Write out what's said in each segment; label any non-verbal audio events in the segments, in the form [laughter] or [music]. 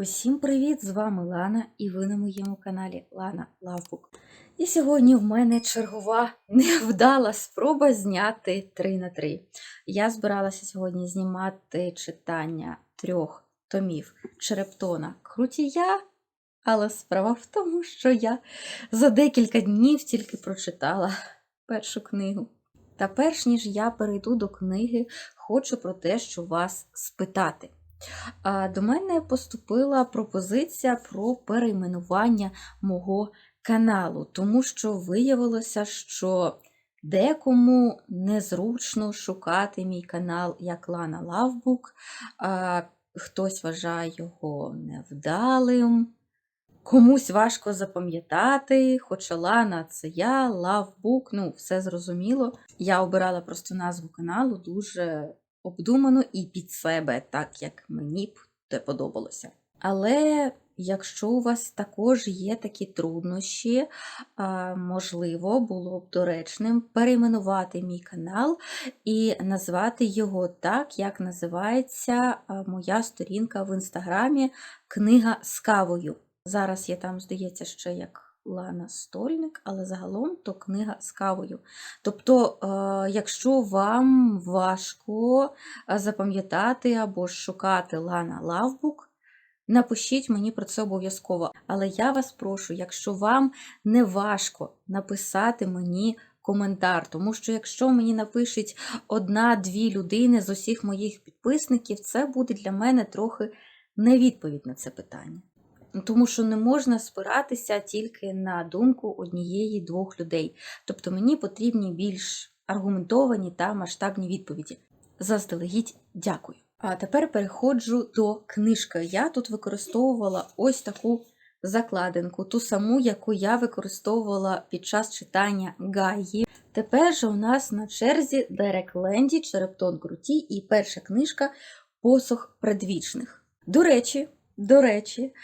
Усім привіт! З вами Лана, і ви на моєму каналі Лана Лавбук. І сьогодні в мене чергова невдала спроба зняти 3 на 3. Я збиралася сьогодні знімати читання трьох томів Черептона Крутія, але справа в тому, що я за декілька днів тільки прочитала першу книгу. Та перш ніж я перейду до книги, хочу про те, що вас спитати. До мене поступила пропозиція про перейменування мого каналу, тому що виявилося, що декому незручно шукати мій канал як Лана Лавбук, хтось вважає його невдалим. Комусь важко запам'ятати, хоча Лана це я, Лавбук, ну, все зрозуміло. Я обирала просто назву каналу дуже обдумано і під себе, так як мені б те подобалося. Але якщо у вас також є такі труднощі, можливо, було б доречним перейменувати мій канал і назвати його так, як називається моя сторінка в інстаграмі Книга з кавою. Зараз я там, здається, ще як Лана Стольник, але загалом то книга з кавою. Тобто, е, якщо вам важко е, запам'ятати або шукати Лана Лавбук, напишіть мені про це обов'язково. Але я вас прошу, якщо вам не важко написати мені коментар, тому що якщо мені напишуть одна-дві людини з усіх моїх підписників, це буде для мене трохи не відповідь на це питання. Тому що не можна спиратися тільки на думку однієї двох людей. Тобто мені потрібні більш аргументовані та масштабні відповіді. Заздалегідь дякую. А тепер переходжу до книжки. Я тут використовувала ось таку закладинку, ту саму, яку я використовувала під час читання Гаї. Тепер же у нас на черзі Дерек Ленді, Черептон Круті і перша книжка Посох предвічних. До речі, до речі,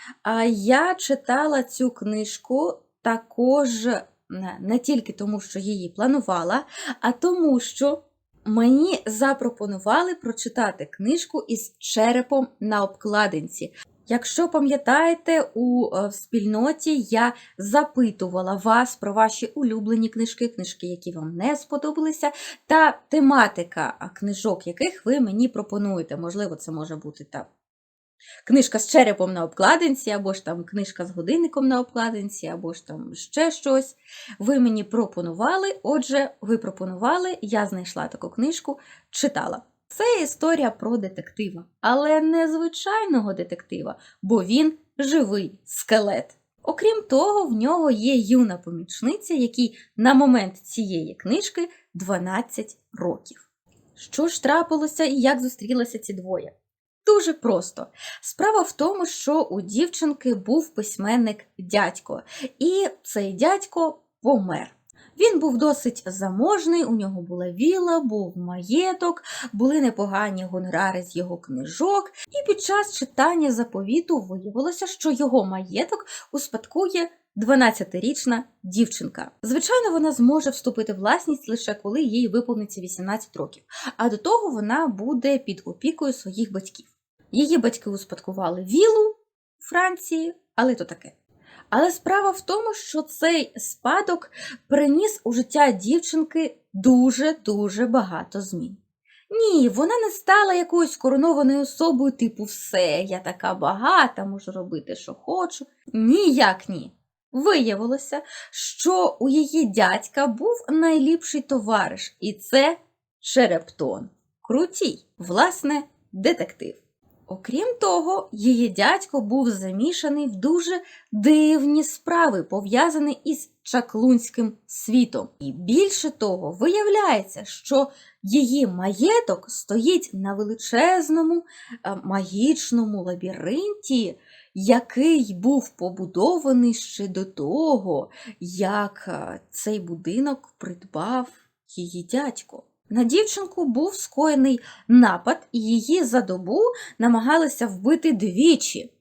я читала цю книжку також не, не тільки тому, що її планувала, а тому, що мені запропонували прочитати книжку із черепом на обкладинці. Якщо пам'ятаєте, у е, спільноті я запитувала вас про ваші улюблені книжки, книжки, які вам не сподобалися, та тематика книжок, яких ви мені пропонуєте. Можливо, це може бути та книжка з черепом на обкладинці, або ж там книжка з годинником на обкладинці, або ж там ще щось. Ви мені пропонували, отже, ви пропонували, я знайшла таку книжку, читала. Це історія про детектива, але не звичайного детектива, бо він живий скелет. Окрім того, в нього є юна помічниця, якій на момент цієї книжки 12 років. Що ж трапилося і як зустрілися ці двоє? Дуже просто. Справа в тому, що у дівчинки був письменник дядько, і цей дядько помер. Він був досить заможний, у нього була віла, був маєток, були непогані гонорари з його книжок, і під час читання заповіту виявилося, що його маєток успадкує 12-річна дівчинка. Звичайно, вона зможе вступити в власність лише коли їй виповниться 18 років, а до того вона буде під опікою своїх батьків. Її батьки успадкували вілу у Франції, але то таке. Але справа в тому, що цей спадок приніс у життя дівчинки дуже-дуже багато змін. Ні, вона не стала якоюсь коронованою особою, типу, все, я така багата, можу робити, що хочу. Ніяк ні. Виявилося, що у її дядька був найліпший товариш, і це Черептон. Крутій, власне, детектив. Окрім того, її дядько був замішаний в дуже дивні справи, пов'язані із чаклунським світом. І більше того, виявляється, що її маєток стоїть на величезному е, магічному лабіринті, який був побудований ще до того, як е, цей будинок придбав її дядько. На дівчинку був скоєний напад, і її за добу намагалися вбити двічі,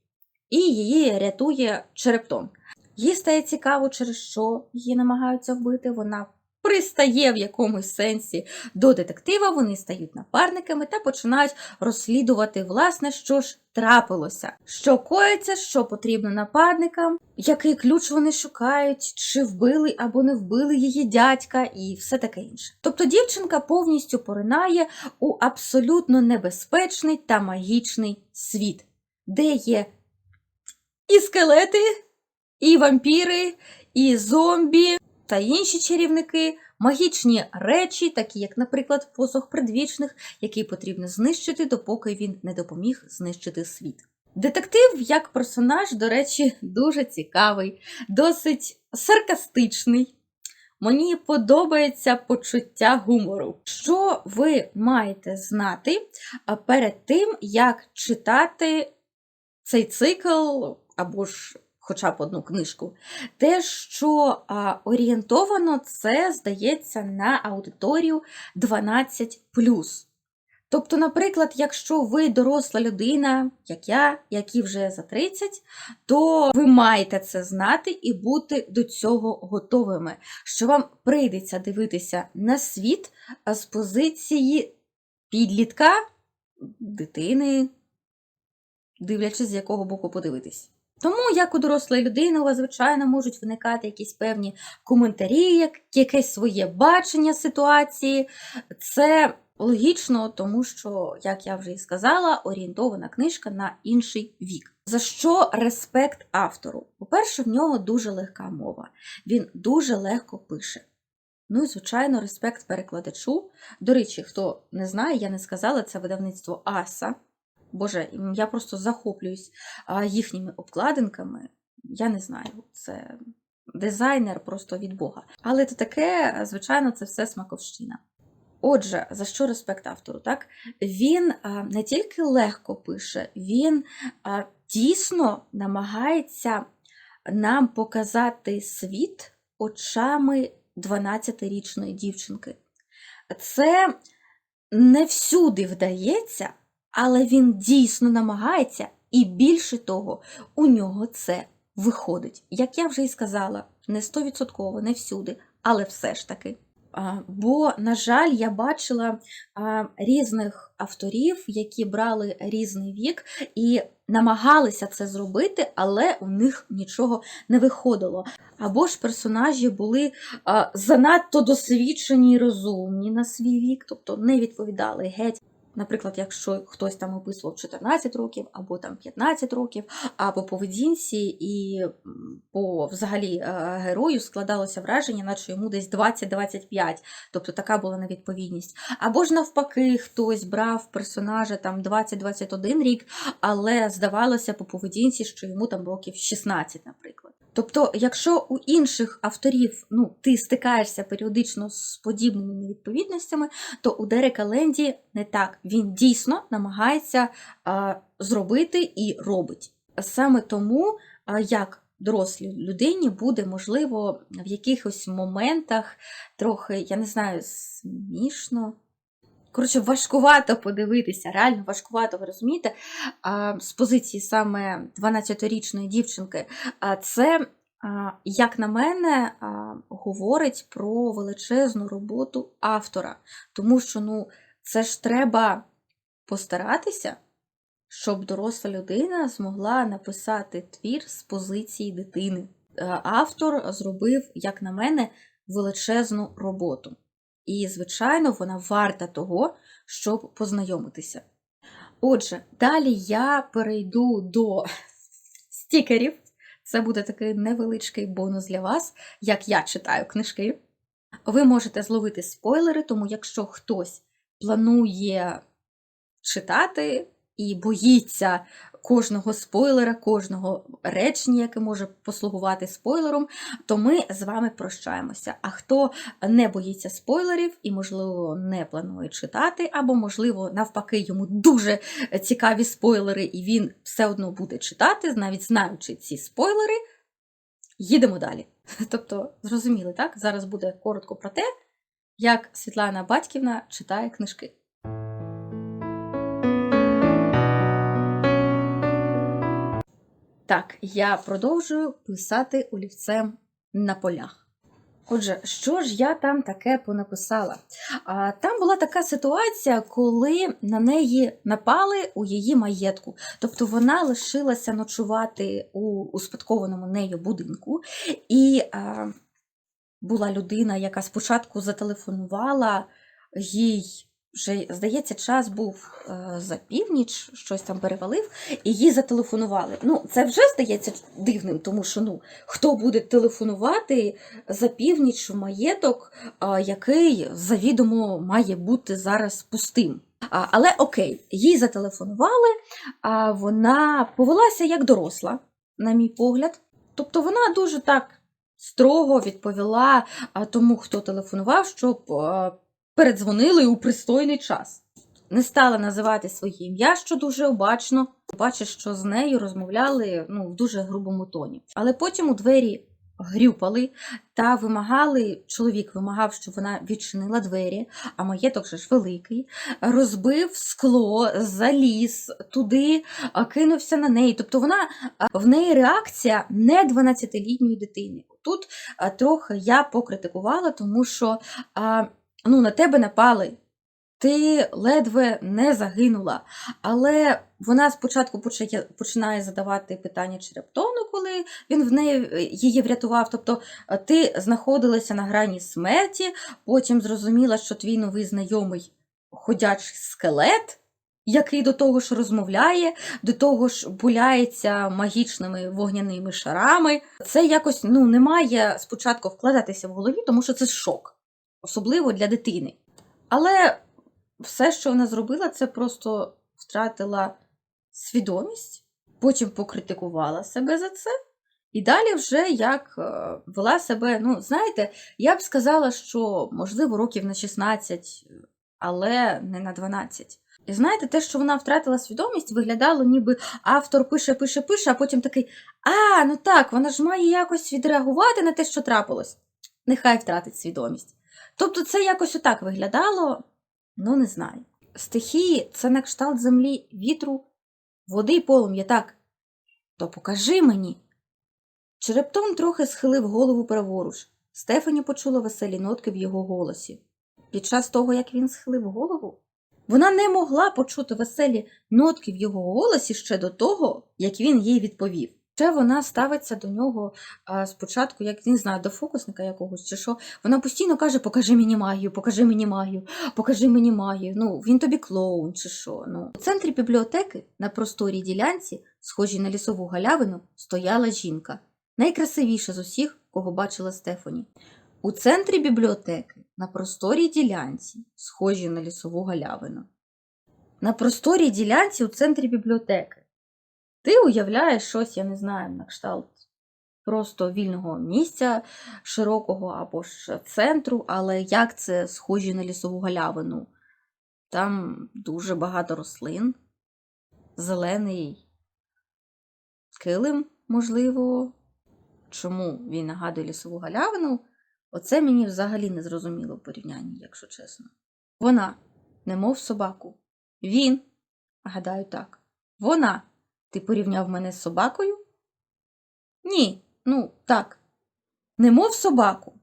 і її рятує черептон. Їй стає цікаво, через що її намагаються вбити. Вона пристає в якомусь сенсі до детектива, вони стають напарниками та починають розслідувати, власне, що ж трапилося, що коїться, що потрібно нападникам, який ключ вони шукають, чи вбили або не вбили її дядька, і все таке інше. Тобто дівчинка повністю поринає у абсолютно небезпечний та магічний світ, де є і скелети, і вампіри, і зомбі та інші чарівники, магічні речі, такі як, наприклад, посох предвічних, який потрібно знищити, допоки він не допоміг знищити світ. Детектив як персонаж, до речі, дуже цікавий, досить саркастичний. Мені подобається почуття гумору. Що ви маєте знати перед тим, як читати цей цикл або ж хоча б одну книжку? Те, що а, орієнтовано це, здається, на аудиторію 12. Тобто, наприклад, якщо ви доросла людина, як я, які вже за 30, то ви маєте це знати і бути до цього готовими, що вам прийдеться дивитися на світ з позиції підлітка, дитини, дивлячись, з якого боку подивитись. Тому, як у дорослої людини, у вас, звичайно, можуть виникати якісь певні коментарі, якесь своє бачення ситуації. Це логічно, тому що, як я вже і сказала, орієнтована книжка на інший вік. За що респект автору? По-перше, в нього дуже легка мова, він дуже легко пише. Ну і, звичайно, респект перекладачу. До речі, хто не знає, я не сказала, це видавництво Аса. Боже, я просто захоплююсь їхніми обкладинками. Я не знаю, це дизайнер просто від Бога. Але то таке, звичайно, це все смаковщина. Отже, за що респект автору? Так? Він не тільки легко пише, він дійсно намагається нам показати світ очами 12-річної дівчинки. Це не всюди вдається, але він дійсно намагається, і більше того, у нього це виходить. Як я вже і сказала, не 100%, не всюди, але все ж таки. Бо, на жаль, я бачила різних авторів, які брали різний вік і намагалися це зробити, але у них нічого не виходило. Або ж персонажі були занадто досвідчені і розумні на свій вік, тобто не відповідали геть. Наприклад, якщо хтось там описував 14 років, або там 15 років, а по поведінці і по взагалі е, герою складалося враження, наче йому десь 20-25, тобто така була невідповідність. Або ж навпаки, хтось брав персонажа там 20-21 рік, але здавалося по поведінці, що йому там років 16, наприклад. Тобто, якщо у інших авторів ну, ти стикаєшся періодично з подібними невідповідностями, то у Дерека Ленді не так. Він дійсно намагається а, зробити і робить. Саме тому, а, як дорослій людині буде можливо в якихось моментах трохи, я не знаю, смішно. Коротше, важкувато подивитися, реально важкувато, ви розумієте, з позиції саме 12-річної дівчинки. Це, як на мене, говорить про величезну роботу автора. Тому що ну, це ж треба постаратися, щоб доросла людина змогла написати твір з позиції дитини. Е, Автор зробив, як на мене, величезну роботу. І, звичайно, вона варта того, щоб познайомитися. Отже, далі я перейду до стікерів. Це буде такий невеличкий бонус для вас, як я читаю книжки. Ви можете зловити спойлери, тому якщо хтось планує читати і боїться кожного спойлера, кожного речення, яке може послугувати спойлером, то ми з вами прощаємося. А хто не боїться спойлерів і, можливо, не планує читати, або, можливо, навпаки, йому дуже цікаві спойлери, і він все одно буде читати, навіть знаючи ці спойлери, їдемо далі. [laughs] Тобто, зрозуміли, так? Зараз буде коротко про те, як Світлана Батьківна читає книжки. Так, я продовжую писати олівцем на полях. Отже, що ж я там таке понаписала? А, там була така ситуація, коли на неї напали у її маєтку. Тобто вона лишилася ночувати у успадкованому нею будинку, і а, була людина, яка спочатку зателефонувала їй. Вже, здається, час був е, за північ, щось там перевалив, і їй зателефонували. Ну, це вже здається дивним, тому що ну, хто буде телефонувати за північ в маєток, який завідомо має бути зараз пустим. Але окей, їй зателефонували, а вона повелася як доросла, на мій погляд. Тобто вона дуже так строго відповіла тому, хто телефонував, щоб передзвонили у пристойний час. Не стала називати своє ім'я, що дуже обачно. Бачиш, що з нею розмовляли ну, в дуже грубому тоні. Але потім у двері грюпали та вимагали, чоловік вимагав, щоб вона відчинила двері, а маєток же ж великий, розбив скло, заліз туди, кинувся на неї. Тобто вона в неї реакція не 12-літньої дитини. Тут трохи я покритикувала, тому що ну, на тебе напали. Ти ледве не загинула, але вона спочатку починає задавати питання Черептону, коли він в неї її врятував. Тобто е, ти знаходилася на грані смерті, потім зрозуміла, що твій новий знайомий ходячий скелет, який до того ж розмовляє, до того ж буляється магічними вогняними шарами. Це якось ну, не має спочатку вкладатися в голові, тому що це шок, особливо для дитини. Але все, що вона зробила, це просто втратила свідомість, потім покритикувала себе за це. І далі вже як е, вела себе, ну, знаєте, я б сказала, що можливо років на 16, але не на 12. І знаєте, те, що вона втратила свідомість, виглядало, ніби автор пише, пише, пише, а потім такий: А, ну так, вона ж має якось відреагувати на те, що трапилось. Нехай втратить свідомість. Тобто це якось отак виглядало, ну не знаю. Стихії це на кшталт землі, вітру, води й полум'я, так. То покажи мені. Черептон трохи схилив голову праворуч. Стефані почула веселі нотки в його голосі. Під час того, як він схилив голову, вона не могла почути веселі нотки в його голосі ще до того, як він їй відповів. Ще вона ставиться до нього спочатку, як не знаю, до фокусника якогось чи що. Вона постійно каже: Покажи мені магію, покажи мені магію, покажи мені магію. Ну, він тобі клоун чи що. Ну. У центрі бібліотеки на просторій ділянці, схожій на лісову галявину, стояла жінка, найкрасивіша з усіх, кого бачила Стефані. У центрі бібліотеки, на просторій ділянці, схожій на лісову галявину. На просторій ділянці у центрі бібліотеки. Ти уявляєш щось, я не знаю, на кшталт просто вільного місця широкого або ж центру, але як це схожі на лісову галявину? Там дуже багато рослин, зелений килим, можливо. Чому він нагадує лісову галявину? Оце мені взагалі не зрозуміло в порівнянні, якщо чесно. Вона, немов собаку. Він, гадаю, так. Вона. Ти порівняв мене з собакою? Ні, ну так. Немов собаку.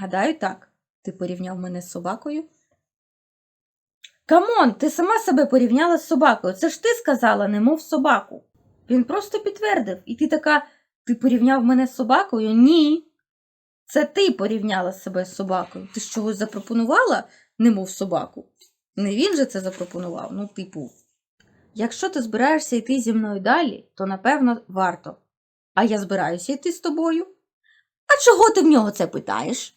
Гадаю, так. Ти порівняв мене з собакою? Камон, ти сама себе порівняла з собакою. Це ж ти сказала, немов собаку. Він просто підтвердив, і ти така, ти порівняв мене з собакою? Ні. Це ти порівняла себе з собакою. Ти ж чогось запропонувала, немов собаку. Не він же це запропонував, ну, типу. Якщо ти збираєшся йти зі мною далі, то напевно варто. А я збираюся йти з тобою. А чого ти в нього це питаєш?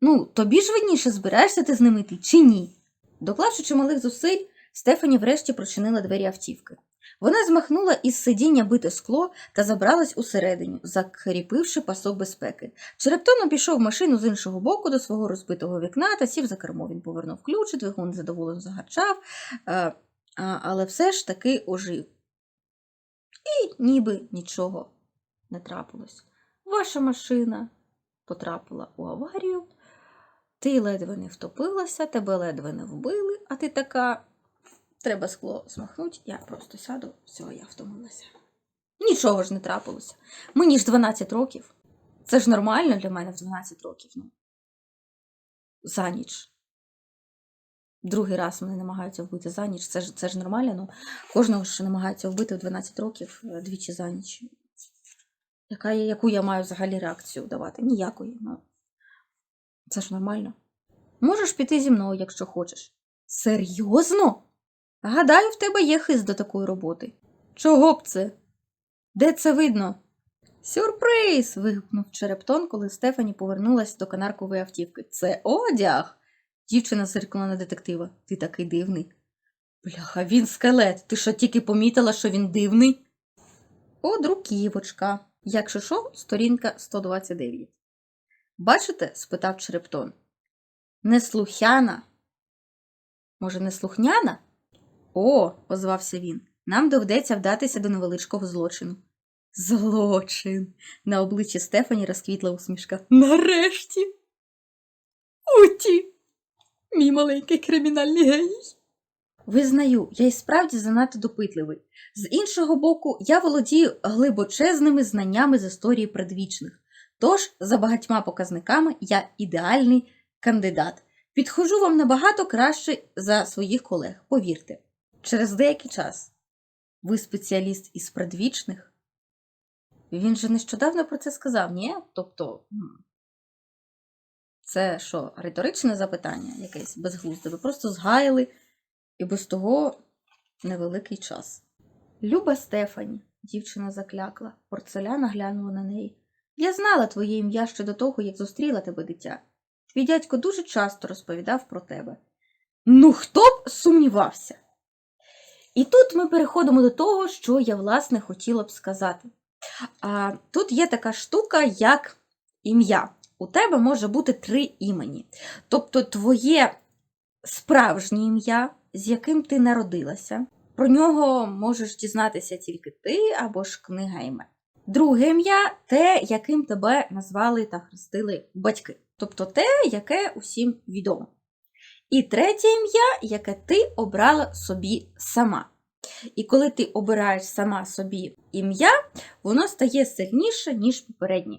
Ну, тобі ж видніше, збираєшся ти з ним йти чи ні. Доклавши чималих зусиль, Стефані врешті прочинила двері автівки. Вона змахнула із сидіння бите скло та забралась усередині, закріпивши пасок безпеки. Черептон обійшов машину з іншого боку до свого розбитого вікна та сів за кермо. Він повернув ключ, двигун задоволено загарчав, е, але все ж таки ожив. І ніби нічого не трапилось. Ваша машина потрапила у аварію, ти ледве не втопилася, тебе ледве не вбили, а ти така. Треба скло смахнути, я просто сяду, все, я втомилася. Нічого ж не трапилося. Мені ж 12 років. Це ж нормально для мене в 12 років. Ну. За ніч. Другий раз мене намагаються вбити за ніч. Це ж, це ж нормально. Ну, кожного, що намагаються вбити в 12 років е, двічі за ніч. Яка, яку я маю взагалі реакцію давати? Ніякої. Ну. Це ж нормально. Можеш піти зі мною, якщо хочеш. Серйозно? Гадаю, в тебе є хист до такої роботи. Чого б це? Де це видно? Сюрприз! вигукнув Черептон, коли Стефані повернулась до канаркової автівки. Це одяг. Дівчина зиркнула на детектива. Ти такий дивний. Бляха, він скелет. Ти що тільки помітила, що він дивний? О, друківочка. Якщо що, сторінка 129. Бачите? спитав Черептон. Неслухяна. Може, неслухняна? О, озвався він. Нам доведеться вдатися до невеличкого злочину. Злочин. На обличчі Стефані розквітла усмішка. Нарешті. Уті, мій маленький кримінальний геній. Визнаю, я й справді занадто допитливий. З іншого боку, я володію глибочезними знаннями з історії предвічних. Тож, за багатьма показниками, я ідеальний кандидат. Підходжу вам набагато краще за своїх колег, повірте. Через деякий час. Ви спеціаліст із предвічних? Він же нещодавно про це сказав, ні? Тобто, це що, риторичне запитання якесь безглузде? Ви просто згаяли і без того невеликий час. Люба Стефані, дівчина заклякла, порцеляна глянула на неї. Я знала твоє ім'я ще до того, як зустріла тебе дитя. Твій дядько дуже часто розповідав про тебе. Ну, хто б сумнівався? І тут ми переходимо до того, що я, власне, хотіла б сказати. А, тут є така штука, як ім'я. У тебе може бути три імені. Тобто твоє справжнє ім'я, з яким ти народилася. Про нього можеш дізнатися тільки ти або ж книга імен. Друге ім'я те, яким тебе назвали та хрестили батьки. Тобто те, яке усім відомо. І третє ім'я, яке ти обрала собі сама. І коли ти обираєш сама собі ім'я, воно стає сильніше, ніж попереднє.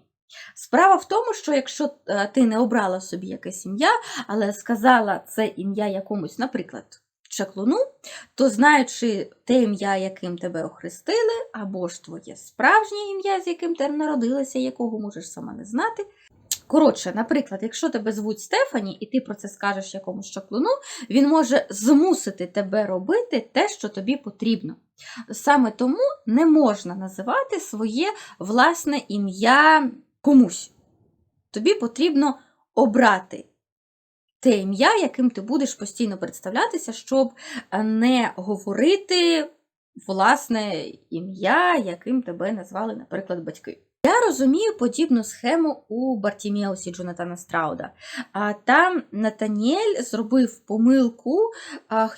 Справа в тому, що якщо е, ти не обрала собі якесь ім'я, але сказала це ім'я якомусь, наприклад, чаклуну, то знаючи те ім'я, яким тебе охрестили, або ж твоє справжнє ім'я, з яким ти народилася, якого можеш сама не знати. Коротше, наприклад, якщо тебе звуть Стефані, і ти про це скажеш якомусь чаклуну, він може змусити тебе робити те, що тобі потрібно. Саме тому не можна називати своє власне ім'я комусь. Тобі потрібно обрати те ім'я, яким ти будеш постійно представлятися, щоб не говорити власне ім'я, яким тебе назвали, наприклад, батьки. Я розумію подібну схему у Бартімеусі Джонатана Страуда. А там Натаніель зробив помилку,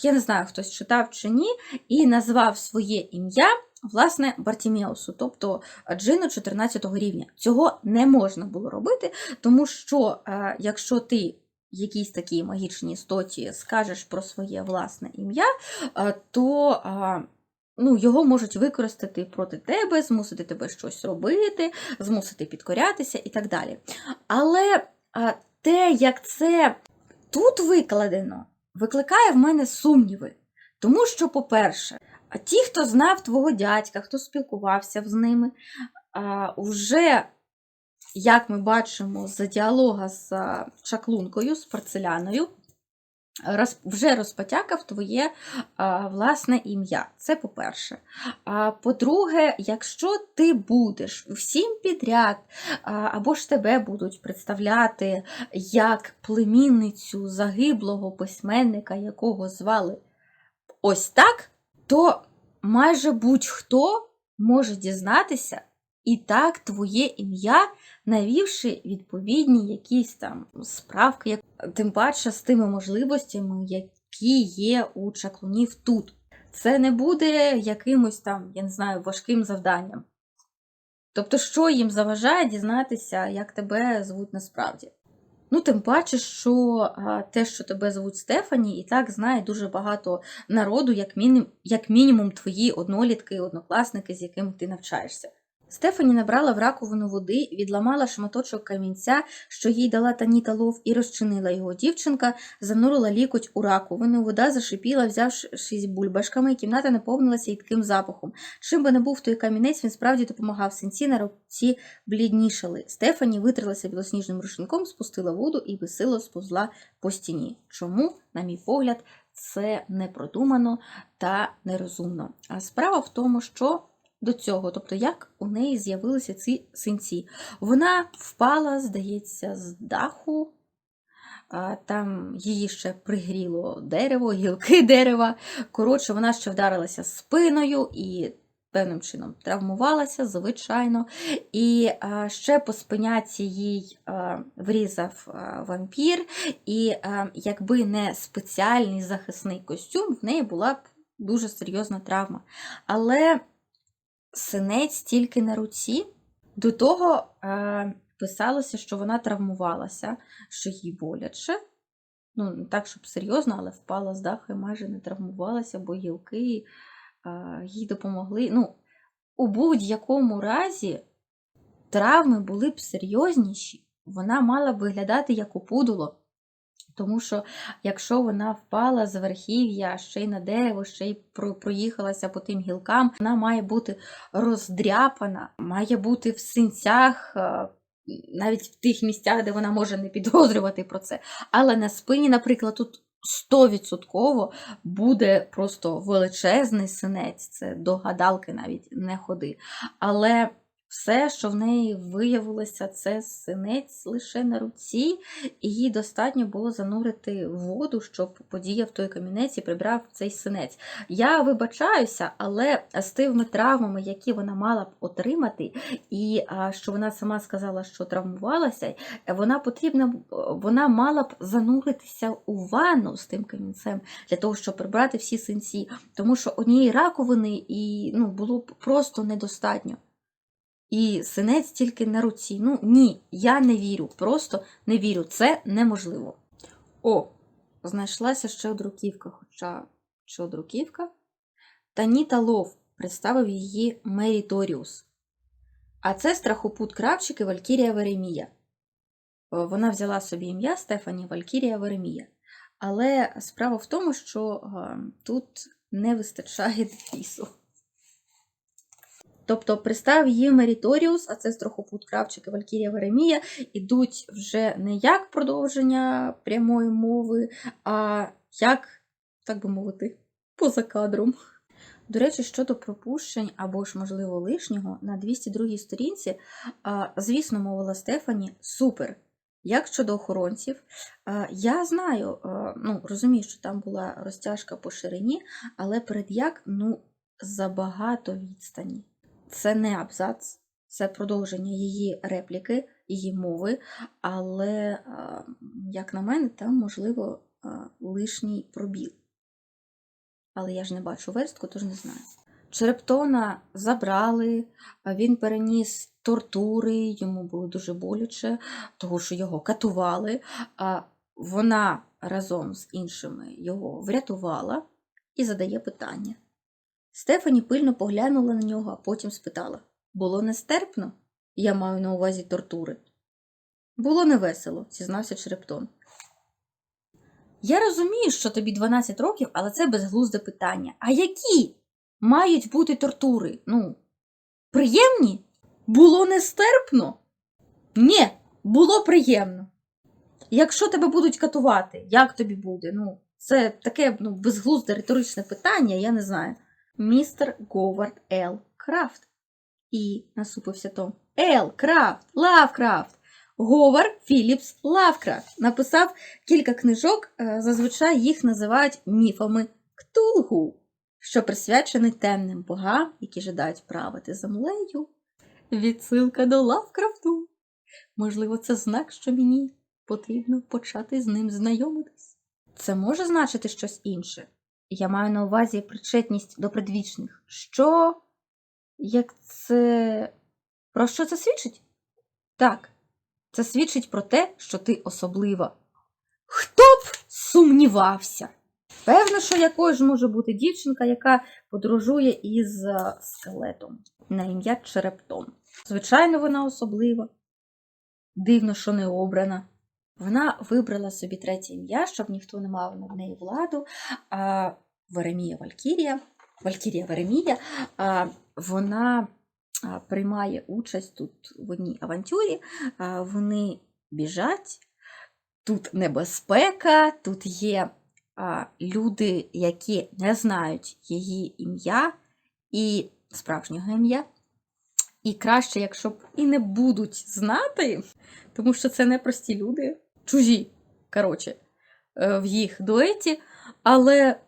я не знаю, хтось читав чи ні, і назвав своє ім'я власне Бартімеусу, тобто джину 14 рівня. Цього не можна було робити, тому що е, якщо ти якійсь такій магічній істоті скажеш про своє власне ім'я, е, то ну, його можуть використати проти тебе, змусити тебе щось робити, змусити підкорятися і так далі. Але те, як це тут викладено, викликає в мене сумніви. Тому що, по-перше, ті, хто знав твого дядька, хто спілкувався з ними, вже, як ми бачимо з діалога з чаклункою, з порцеляною, вже розпотякав твоє власне ім'я. Це по-перше. А по-друге, якщо ти будеш всім підряд, або ж тебе будуть представляти як племінницю загиблого письменника, якого звали ось так, то майже будь-хто може дізнатися. І так твоє ім'я, навівши відповідні якісь там справки, як- тим паче з тими можливостями, які є у чаклунів тут. Це не буде якимось там, я не знаю, важким завданням. Тобто, що їм заважає дізнатися, як тебе звуть насправді? Ну, тим паче, що те, що тебе звуть Стефані, і так знає дуже багато народу, як, міні... як мінімум твої однолітки, однокласники, з якими ти навчаєшся. Стефані набрала в раковину води, відламала шматочок камінця, що їй дала Таніта Лов, і розчинила його. Дівчинка занурила лікоть у раковину, вода зашипіла, взявшись бульбашками, і кімната наповнилася їдким запахом. Чим би не був той камінець, він справді допомагав. Синці на руці бліднішали. Стефані витерлася білосніжним рушником, спустила воду і безсило сповзла по стіні. Чому, на мій погляд, це не продумано та нерозумно. А справа в тому, що до цього, тобто як у неї з'явилися ці синці. Вона впала, здається, з даху. Там її ще пригріло дерево, гілки [laughs] дерева. Коротше, вона ще вдарилася спиною і певним чином травмувалася, звичайно. І ще по спиняці їй врізав вампір, і якби не спеціальний захисний костюм, в неї була б дуже серйозна травма. Але синець тільки на руці. До того е, писалося, що вона травмувалася, що їй боляче. Ну, не так, щоб серйозно, але впала з даху і майже не травмувалася, бо гілки е, їй допомогли. Ну, у будь-якому разі травми були б серйозніші, вона мала б виглядати як опудало. Тому що якщо вона впала з верхів'я ще й на дерево, ще й проїхалася по тим гілкам, вона має бути роздряпана, має бути в синцях, е, навіть в тих місцях, де вона може не підозрювати про це. Але на спині, наприклад, тут 100% буде просто величезний синець. Це до гадалки навіть не ходи. Але все, що в неї виявилося, це синець лише на руці, і їй достатньо було занурити воду, щоб подіяв той камінець і прибрав цей синець. Я вибачаюся, але з тими травмами, які вона мала б отримати, і що вона сама сказала, що травмувалася, вона потрібна, вона мала б зануритися у ванну з тим камінцем для того, щоб прибрати всі синці, тому що однієї раковини і ну, було б просто недостатньо. І синець тільки на руці. Ну ні, я не вірю, просто не вірю. Це неможливо. О, знайшлася ще одруківка, хоча ще одруківка. Таніта Лов представив її Меріторіус. А це страхопут кравчик і Валькірія Веремія. Е, Вона взяла собі ім'я Стефані Валькірія Веремія. Але справа в тому, що е, тут не вистачає [laughs] дефісу. Тобто представ її Меріторіус, а це Страхопут Кравчик і Валькірія Веремія, ідуть вже не як продовження прямої мови, а як, так би мовити, поза кадром. До речі, щодо пропущень або ж, можливо, лишнього, на 202 сторінці, звісно, мовила Стефані, супер. Як щодо охоронців, я знаю, ну, розумію, що там була розтяжка по ширині, але перед як, ну, забагато відстані. Це не абзац, це продовження її репліки, її мови, але, як на мене, там, можливо, лишній пробіл. Але я ж не бачу верстку, тож не знаю. Черептона забрали, він переніс тортури, йому було дуже боляче, того що його катували. Вона разом з іншими його врятувала і задає питання. Стефані пильно поглянула на нього, а потім спитала: Було нестерпно? Я маю на увазі тортури. Було невесело, зізнався Черептон. Я розумію, що тобі 12 років, але це безглузде питання. А які мають бути тортури? Ну, приємні? Було нестерпно? Ні, було приємно. Якщо тебе будуть катувати, як тобі буде? Ну, це таке ну, безглузде риторичне питання, я не знаю. Містер Говард Л. Крафт. І насупився Том. Л. Крафт, Лавкрафт. Говард Філіпс Лавкрафт написав кілька книжок, е, зазвичай їх називають міфами Ктулгу, що присвячені темним богам, які жадають правити землею. Відсилка до Лавкрафту. Можливо, це знак, що мені потрібно почати з ним знайомитись. Це може значити щось інше. Я маю на увазі причетність до предвічних. Що? Як це. Про що це свідчить? Так, це свідчить про те, що ти особлива. Хто б сумнівався? Певно, що якою ж може бути дівчинка, яка подорожує із е, скелетом на ім'я Черептон. Звичайно, вона особлива. Дивно, що не обрана. Вона вибрала собі третє ім'я, щоб ніхто не мав над нею владу. А Веремія Валькірія, Валькірія Веремія, вона приймає участь тут в одній авантюрі. Вони біжать, тут небезпека, тут є люди, які не знають її ім'я і справжнього ім'я. І краще, якщо б і не будуть знати, тому що це не прості люди, чужі, коротше, е, в їх дуеті. Але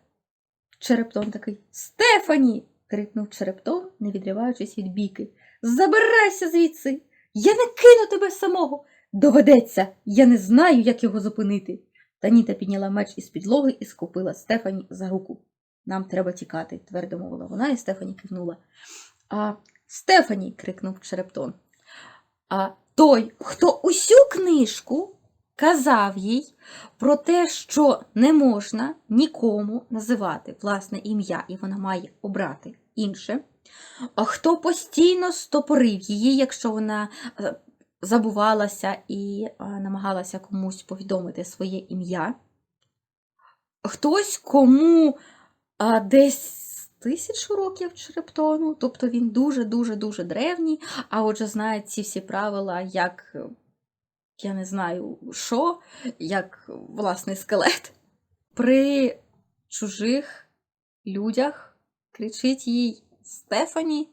Черептон такий Стефані! крикнув Черептон, не відриваючись від бійки. Забирайся звідси! Я не кину тебе самого! Доведеться! Я не знаю, як його зупинити. Таніта підняла меч із підлоги і схопила Стефані за руку. Нам треба тікати, твердо мовила вона, і Стефані кивнула. А Стефані. крикнув Черептон. А той, хто усю книжку казав їй про те, що не можна нікому називати власне ім'я, і вона має обрати інше. А хто постійно стопорив її, якщо вона е, забувалася і е, намагалася комусь повідомити своє ім'я. Хтось, кому а, десь тисячу років черептону, тобто він дуже-дуже-дуже древній, а отже знає ці всі правила, як, е, я не знаю, що, як власний скелет. При чужих людях кричить їй Стефані,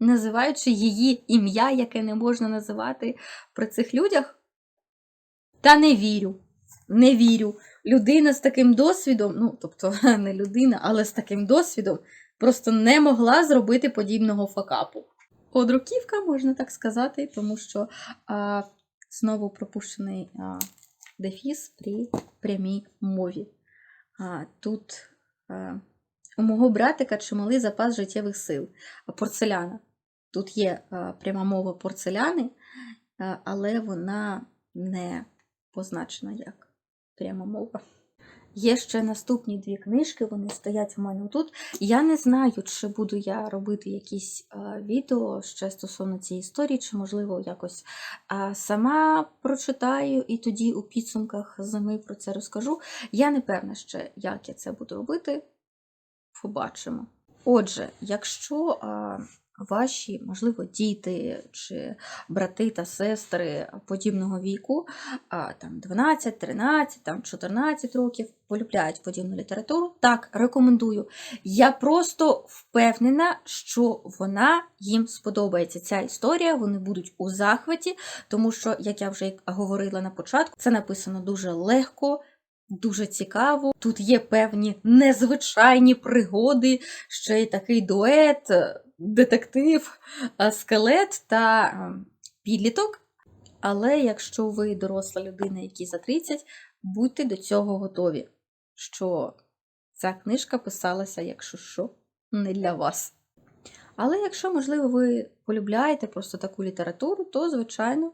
називаючи її ім'я, яке не можна називати при цих людях. Та не вірю, не вірю. Людина з таким досвідом, ну, тобто [laughs] не людина, але з таким досвідом, просто не могла зробити подібного факапу. Одруківка, можна так сказати, тому що а, знову пропущений а, дефіс при прямій мові. А, Тут а, у мого братика чималий запас життєвих сил. Порцеляна. Тут є а, пряма мова порцеляни, а, але вона не позначена як пряма мова. Є ще наступні дві книжки, вони стоять в мене тут. Я не знаю, чи буду я робити якісь а, відео ще стосовно цієї історії, чи, можливо, якось а, сама прочитаю і тоді у підсумках зими про це розкажу. Я не певна ще, як я це буду робити. Побачимо. Отже, якщо а, ваші, можливо, діти чи брати та сестри подібного віку, там 12, 13, там 14 років, полюбляють подібну літературу, так, рекомендую. Я просто впевнена, що вона їм сподобається. Ця історія, вони будуть у захваті, тому що, як я вже говорила на початку, це написано дуже легко. Дуже цікаво. Тут є певні незвичайні пригоди, ще й такий дует, детектив, скелет та підліток. Але якщо ви доросла людина, якій за 30, будьте до цього готові, що ця книжка писалася, якщо що, не для вас. Але якщо, можливо, ви полюбляєте просто таку літературу, то, звичайно,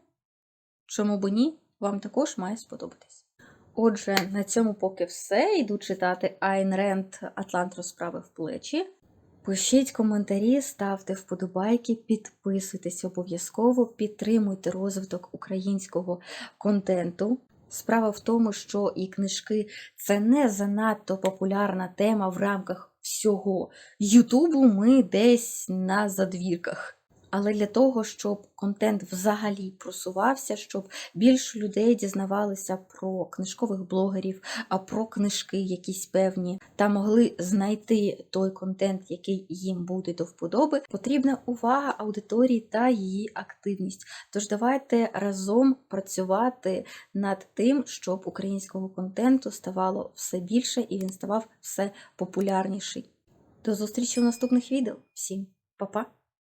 чому б ні, вам також має сподобатись. Отже, на цьому поки все. Йду читати Айн Ренд Атлант розправив плечі. Пишіть коментарі, ставте вподобайки, підписуйтесь обов'язково, підтримуйте розвиток українського контенту. Справа в тому, що і книжки це не занадто популярна тема в рамках всього Ютубу. Ми десь на задвірках. Але для того, щоб контент взагалі просувався, щоб більше людей дізнавалися про книжкових блогерів, а про книжки якісь певні, та могли знайти той контент, який їм буде до вподоби, потрібна увага аудиторії та її активність. Тож давайте разом працювати над тим, щоб українського контенту ставало все більше і він ставав все популярніший. До зустрічі в наступних відео. Всім па-па!